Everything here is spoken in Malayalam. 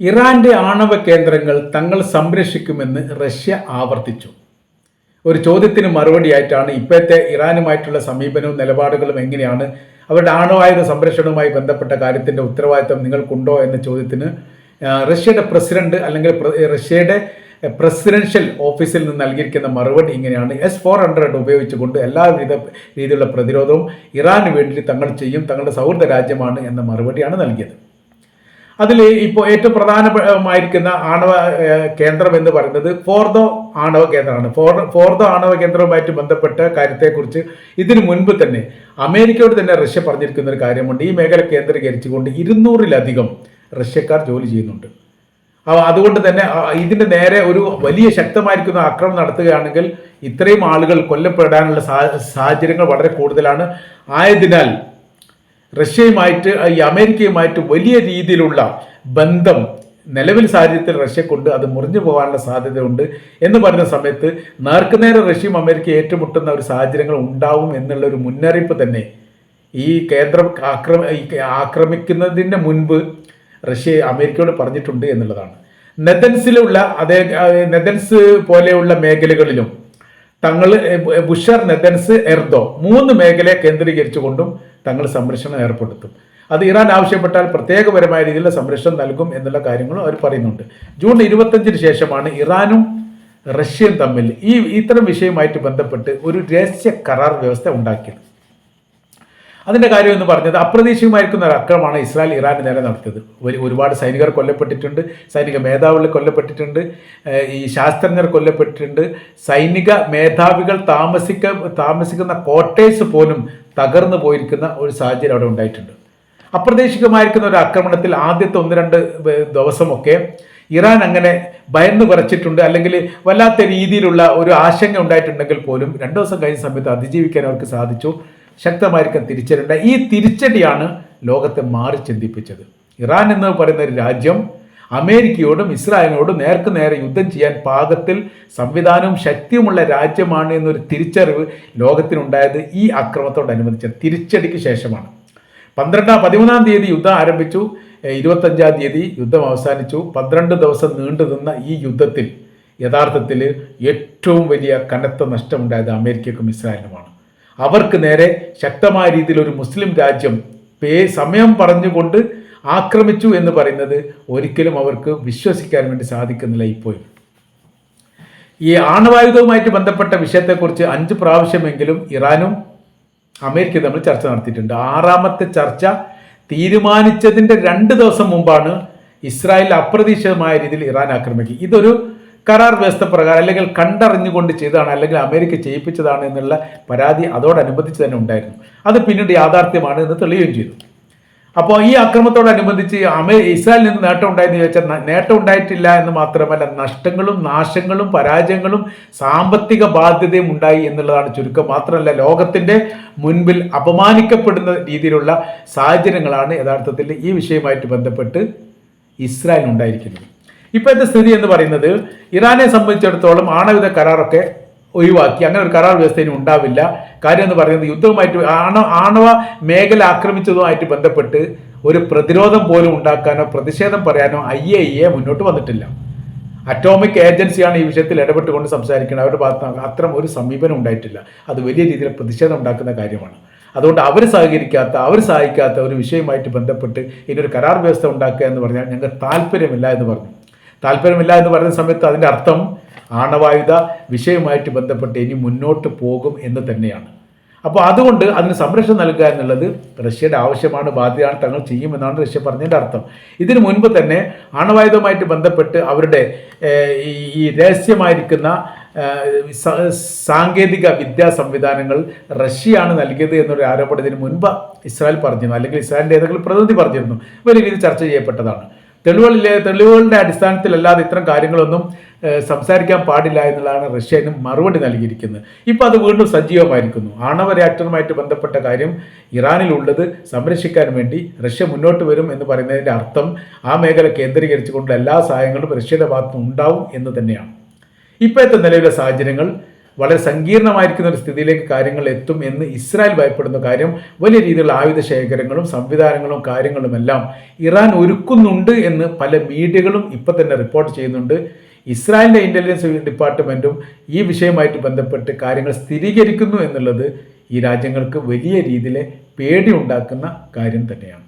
ഇറാന്റെ ആണവ കേന്ദ്രങ്ങൾ തങ്ങൾ സംരക്ഷിക്കുമെന്ന് റഷ്യ ആവർത്തിച്ചു. ഒരു ചോദ്യത്തിന് മറുപടിയായിട്ടാണ് ഇപ്പോഴത്തെ ഇറാനുമായിട്ടുള്ള സമീപനവും നിലപാടുകളും എങ്ങനെയാണ്? അവരുടെ ആണവായുധ സംരക്ഷണവുമായി ബന്ധപ്പെട്ട കാര്യത്തിന്റെ ഉത്തരവാദിത്തം നിങ്ങൾക്കുണ്ടോ എന്ന ചോദ്യത്തിന് റഷ്യയുടെ പ്രസിഡന്റ് അല്ലെങ്കിൽ റഷ്യയുടെ പ്രസിഡൻഷ്യൽ ഓഫീസിൽ നിന്ന് നൽകിയിരിക്കുന്ന മറുപടി ഇങ്ങനെയാണ്. എസ് ഫോർ ഹൺഡ്രഡ് ഉപയോഗിച്ചുകൊണ്ട് എല്ലാവിധ രീതിയിലുള്ള പ്രതിരോധവും ഇറാന് വേണ്ടി തങ്ങൾ ചെയ്യും തങ്ങളുടെ സൗഹൃദ രാജ്യമാണ് എന്ന മറുപടിയാണ് നൽകിയത്. അതിൽ ഇപ്പോൾ ഏറ്റവും പ്രധാനമായിരിക്കുന്ന ആണവ കേന്ദ്രം എന്ന് പറയുന്നത് ഫോർദോ ആണവ കേന്ദ്രമാണ്. ഫോർ ഫോർദോ ആണവ കേന്ദ്രവുമായിട്ട് ബന്ധപ്പെട്ട കാര്യത്തെക്കുറിച്ച് ഇതിനു മുൻപ് തന്നെ അമേരിക്കയോട് തന്നെ റഷ്യ പറഞ്ഞിരിക്കുന്ന ഒരു കാര്യമുണ്ട്. ഈ മേഖല കേന്ദ്രീകരിച്ചുകൊണ്ട് ഇരുന്നൂറിലധികം റഷ്യക്കാർ ജോലി ചെയ്യുന്നുണ്ട്. അതുകൊണ്ട് തന്നെ ഇതിന്റെ നേരെ ഒരു വലിയ ശക്തമായിരിക്കുന്ന ആക്രമണം നടത്തുകയാണെങ്കിൽ ഇത്രയും ആളുകൾ കൊല്ലപ്പെടാനുള്ള സാഹചര്യങ്ങൾ വളരെ കൂടുതലാണ്. ആയതിനാൽ റഷ്യയുമായിട്ട് ഈ അമേരിക്കയുമായിട്ട് വലിയ രീതിയിലുള്ള ബന്ധം നിലവിൽ സാഹചര്യത്തിൽ റഷ്യ കൊണ്ട് അത് മുറിഞ്ഞു പോകാനുള്ള സാധ്യതയുണ്ട്. എന്ന് പറഞ്ഞ സമയത്ത് നേർക്കുനേരെ റഷ്യയും അമേരിക്കയും ഏറ്റുമുട്ടുന്ന ഒരു സാഹചര്യങ്ങൾ ഉണ്ടാവും എന്നുള്ള ഒരു മുന്നറിയിപ്പ് തന്നെ ഈ കേന്ദ്രം ആക്രമ ആക്രമിക്കുന്നതിന് മുൻപ് റഷ്യ അമേരിക്കയോട് പറഞ്ഞിട്ടുണ്ട് എന്നുള്ളതാണ്. നെതൻസിലുള്ള അതേ നെതൻസ് പോലെയുള്ള മേഖലകളിലും തങ്ങൾ ബുഷർ നെതൻസ് എർദോ മൂന്ന് മേഖലയെ കേന്ദ്രീകരിച്ചുകൊണ്ടും തങ്ങൾ സംരക്ഷണം ഏർപ്പെടുത്തും. അത് ഇറാൻ ആവശ്യപ്പെട്ടാൽ പ്രത്യേകപരമായ രീതിയിലുള്ള സംരക്ഷണം നൽകും എന്നുള്ള കാര്യങ്ങളും അവർ പറയുന്നുണ്ട്. ജൂൺ ഇരുപത്തഞ്ചിന് ശേഷമാണ് ഇറാനും റഷ്യയും തമ്മിൽ ഈ ഇത്തരം വിഷയവുമായിട്ട് ബന്ധപ്പെട്ട് ഒരു രഹസ്യ കരാർ വ്യവസ്ഥ ഉണ്ടാക്കിയത്. അതിന്റെ കാര്യം എന്ന് പറഞ്ഞത് അപ്രതീക്ഷിതമായിരിക്കുന്ന ഒരു അക്രമമാണ് ഇസ്രായേൽ ഇറാൻ നേരെ നടത്തിയത്. ഒരു ഒരുപാട് സൈനികർ കൊല്ലപ്പെട്ടിട്ടുണ്ട് സൈനിക മേധാവികൾ കൊല്ലപ്പെട്ടിട്ടുണ്ട് ഈ ശാസ്ത്രജ്ഞർ കൊല്ലപ്പെട്ടിട്ടുണ്ട്. സൈനിക മേധാവികൾ താമസിക്ക താമസിക്കുന്ന കോട്ടേഴ്സ് പോലും തകർന്നു പോയിരിക്കുന്ന ഒരു സാഹചര്യം അവിടെ ഉണ്ടായിട്ടുണ്ട്. അപ്രതീക്ഷിതമായിരിക്കുന്ന ഒരു ആക്രമണത്തിൽ ആദ്യത്തെ ഒന്ന് രണ്ട് ദിവസമൊക്കെ ഇറാൻ അങ്ങനെ ഭയന്ന് കുറച്ചിട്ടുണ്ട്. അല്ലെങ്കിൽ വല്ലാത്ത രീതിയിലുള്ള ഒരു ആശങ്ക ഉണ്ടായിട്ടുണ്ടെങ്കിൽ പോലും രണ്ടു ദിവസം കഴിഞ്ഞ സമയത്ത് അതിജീവിക്കാൻ അവർക്ക് സാധിച്ചു. ശക്തമായിരിക്കാൻ തിരിച്ചടിയുണ്ട് ഈ തിരിച്ചടിയാണ് ലോകത്തെ മാറി ചിന്തിപ്പിച്ചത്. ഇറാൻ എന്ന് പറയുന്ന ഒരു രാജ്യം അമേരിക്കയോടും ഇസ്രായേലിനോടും നേർക്ക് നേരെ യുദ്ധം ചെയ്യാൻ പാകത്തിൽ സംവിധാനവും ശക്തിയുമുള്ള രാജ്യമാണ് എന്നൊരു തിരിച്ചറിവ് ലോകത്തിനുണ്ടായത് ഈ അക്രമത്തോടനുബന്ധിച്ച തിരിച്ചടിക്ക് ശേഷമാണ്. പന്ത്രണ്ടാം പതിമൂന്നാം തീയതി യുദ്ധം ആരംഭിച്ചു. ഇരുപത്തഞ്ചാം തീയതി യുദ്ധം അവസാനിച്ചു. പന്ത്രണ്ട് ദിവസം നീണ്ടു നിന്ന ഈ യുദ്ധത്തിൽ യഥാർത്ഥത്തിൽ ഏറ്റവും വലിയ കനത്ത നഷ്ടമുണ്ടായത് അമേരിക്കക്കും ഇസ്രായേലിനുമാണ്. അവർക്ക് നേരെ ശക്തമായ രീതിയിൽ ഒരു മുസ്ലിം രാജ്യം പേ സമയം പറഞ്ഞുകൊണ്ട് ആക്രമിച്ചു എന്ന് പറയുന്നത് ഒരിക്കലും അവർക്ക് വിശ്വസിക്കാൻ വേണ്ടി സാധിക്കുന്നില്ല ഇപ്പോഴും. ഈ ആണവായുധവുമായിട്ട് ബന്ധപ്പെട്ട വിഷയത്തെക്കുറിച്ച് അഞ്ച് പ്രാവശ്യമെങ്കിലും ഇറാനും അമേരിക്ക തമ്മിൽ ചർച്ച നടത്തിയിട്ടുണ്ട്. ആറാമത്തെ ചർച്ച തീരുമാനിച്ചതിന്റെ രണ്ട് ദിവസം മുമ്പാണ് ഇസ്രായേൽ അപ്രതീക്ഷിതമായ രീതിയിൽ ഇറാൻ ആക്രമിക്കുക. ഇതൊരു കരാർ വ്യവസ്ഥ പ്രകാരം അല്ലെങ്കിൽ കണ്ടറിഞ്ഞുകൊണ്ട് ചെയ്തതാണ് അല്ലെങ്കിൽ അമേരിക്ക ചെയ്യിപ്പിച്ചതാണ് എന്നുള്ള പരാതി അതോടനുബന്ധിച്ച് തന്നെ ഉണ്ടായിരുന്നു. അത് പിന്നീട് യാഥാർത്ഥ്യമാണ് എന്ന് തെളിയുകയും ചെയ്തു. അപ്പോൾ ഈ അക്രമത്തോടനുബന്ധിച്ച് അമേ ഇസ്രായേലിൽ നിന്ന് നേട്ടം ഉണ്ടായെന്ന് ചോദിച്ചാൽ നേട്ടം ഉണ്ടായിട്ടില്ല എന്ന് മാത്രമല്ല നഷ്ടങ്ങളും നാശങ്ങളും പരാജയങ്ങളും സാമ്പത്തിക ബാധ്യതയും ഉണ്ടായി എന്നുള്ളതാണ് ചുരുക്കം. മാത്രമല്ല ലോകത്തിന്റെ മുൻപിൽ അപമാനിക്കപ്പെടുന്ന രീതിയിലുള്ള സാഹചര്യങ്ങളാണ് യഥാർത്ഥത്തിൽ ഈ വിഷയവുമായിട്ട് ബന്ധപ്പെട്ട് ഇസ്രായേൽ ഉണ്ടായിരിക്കുന്നത് ഇപ്പോഴത്തെ സ്ഥിതി എന്ന് പറയുന്നത് ഇറാനെ സംബന്ധിച്ചിടത്തോളം ആണവിധ കരാറൊക്കെ ഒഴിവാക്കി. അങ്ങനെ ഒരു കരാർ വ്യവസ്ഥ ഇനി ഉണ്ടാവില്ല. കാര്യം എന്ന് പറയുന്നത് യുദ്ധവുമായിട്ട് ആണ ആണവ മേഖല ആക്രമിച്ചതുമായിട്ട് ബന്ധപ്പെട്ട് ഒരു പ്രതിരോധം പോലും ഉണ്ടാക്കാനോ പ്രതിഷേധം പറയാനോ ഐ എ ഇ എ മുന്നോട്ട് വന്നിട്ടില്ല. അറ്റോമിക് ഏജൻസിയാണ് ഈ വിഷയത്തിൽ ഇടപെട്ടുകൊണ്ട് സംസാരിക്കുന്നത്. അവരുടെ ഭാഗത്ത് അത്തരം ഒരു സമീപനം ഉണ്ടായിട്ടില്ല. അത് വലിയ രീതിയിൽ പ്രതിഷേധം ഉണ്ടാക്കുന്ന കാര്യമാണ്. അതുകൊണ്ട് അവർ സഹകരിക്കാത്ത അവർ സഹായിക്കാത്ത ഒരു വിഷയവുമായിട്ട് ബന്ധപ്പെട്ട് ഇനി ഒരു കരാർ വ്യവസ്ഥ ഉണ്ടാക്കുക എന്ന് പറഞ്ഞാൽ ഞങ്ങൾക്ക് താല്പര്യമില്ല എന്ന് പറഞ്ഞു. താല്പര്യമില്ല എന്ന് പറയുന്ന സമയത്ത് അതിന്റെ അർത്ഥം ആണവായുധ വിഷയവുമായിട്ട് ബന്ധപ്പെട്ട് ഇനി മുന്നോട്ട് പോകും എന്ന് തന്നെയാണ്. അപ്പോൾ അതുകൊണ്ട് അതിന് സംരക്ഷണം നൽകുക എന്നുള്ളത് റഷ്യയുടെ ആവശ്യമാണ് ബാധ്യതയാണ് തങ്ങൾ ചെയ്യുമെന്നാണ് റഷ്യ പറഞ്ഞതിന്റെ അർത്ഥം. ഇതിനു മുൻപ് തന്നെ ആണവായുധവുമായിട്ട് ബന്ധപ്പെട്ട് അവരുടെ ഈ രഹസ്യമായിരിക്കുന്ന സാങ്കേതിക വിദ്യാ സംവിധാനങ്ങൾ റഷ്യയാണ് നൽകിയത് എന്നൊരു ആരോപണത്തിന് മുൻപ് ഇസ്രായേൽ പറഞ്ഞിരുന്നു. അല്ലെങ്കിൽ ഇസ്രായേലിന്റെ ഏതെങ്കിലും പ്രതിനിധി പറഞ്ഞിരുന്നു. വലിയ രീതിയിൽ ചർച്ച ചെയ്യപ്പെട്ടതാണ്. തെളിവുകളിലെ തെളിവുകളുടെ അടിസ്ഥാനത്തിലല്ലാതെ ഇത്തരം കാര്യങ്ങളൊന്നും സംസാരിക്കാൻ പാടില്ല എന്നുള്ളതാണ് റഷ്യന് മറുപടി നൽകിയിരിക്കുന്നത്. ഇപ്പോൾ അത് വീണ്ടും സജീവമായിരിക്കുന്നു. ആണവ റിയാക്ടറുമായിട്ട് ബന്ധപ്പെട്ട കാര്യം ഇറാനിലുള്ളത് സംരക്ഷിക്കാൻ വേണ്ടി റഷ്യ മുന്നോട്ട് വരും എന്ന് പറയുന്നതിന്റെ അർത്ഥം ആ മേഖല കേന്ദ്രീകരിച്ചുകൊണ്ടുള്ള എല്ലാ സഹായങ്ങളും റഷ്യയുടെ ഭാഗത്തുനിന്ന് ഉണ്ടാവും എന്ന് തന്നെയാണ്. ഇപ്പോഴത്തെ നിലവിലെ സാഹചര്യങ്ങൾ വളരെ സങ്കീർണമായിരിക്കുന്ന ഒരു സ്ഥിതിയിലേക്ക് കാര്യങ്ങൾ എത്തും എന്ന് ഇസ്രായേൽ ഭയപ്പെടുന്ന കാര്യം വലിയ രീതിയിലുള്ള ആയുധ ശേഖരങ്ങളും സംവിധാനങ്ങളും കാര്യങ്ങളുമെല്ലാം ഇറാൻ ഒരുക്കുന്നുണ്ട് എന്ന് പല മീഡിയകളും ഇപ്പം തന്നെ റിപ്പോർട്ട് ചെയ്യുന്നുണ്ട്. ഇസ്രായേലിന്റെ ഇന്റലിജൻസ് ഡിപ്പാർട്ട്മെന്റും ഈ വിഷയമായിട്ട് ബന്ധപ്പെട്ട് കാര്യങ്ങൾ സ്ഥിരീകരിക്കുന്നു എന്നുള്ളത് ഈ രാജ്യങ്ങൾക്ക് വലിയ രീതിയിലെ പേടി ഉണ്ടാക്കുന്ന കാര്യം തന്നെയാണ്.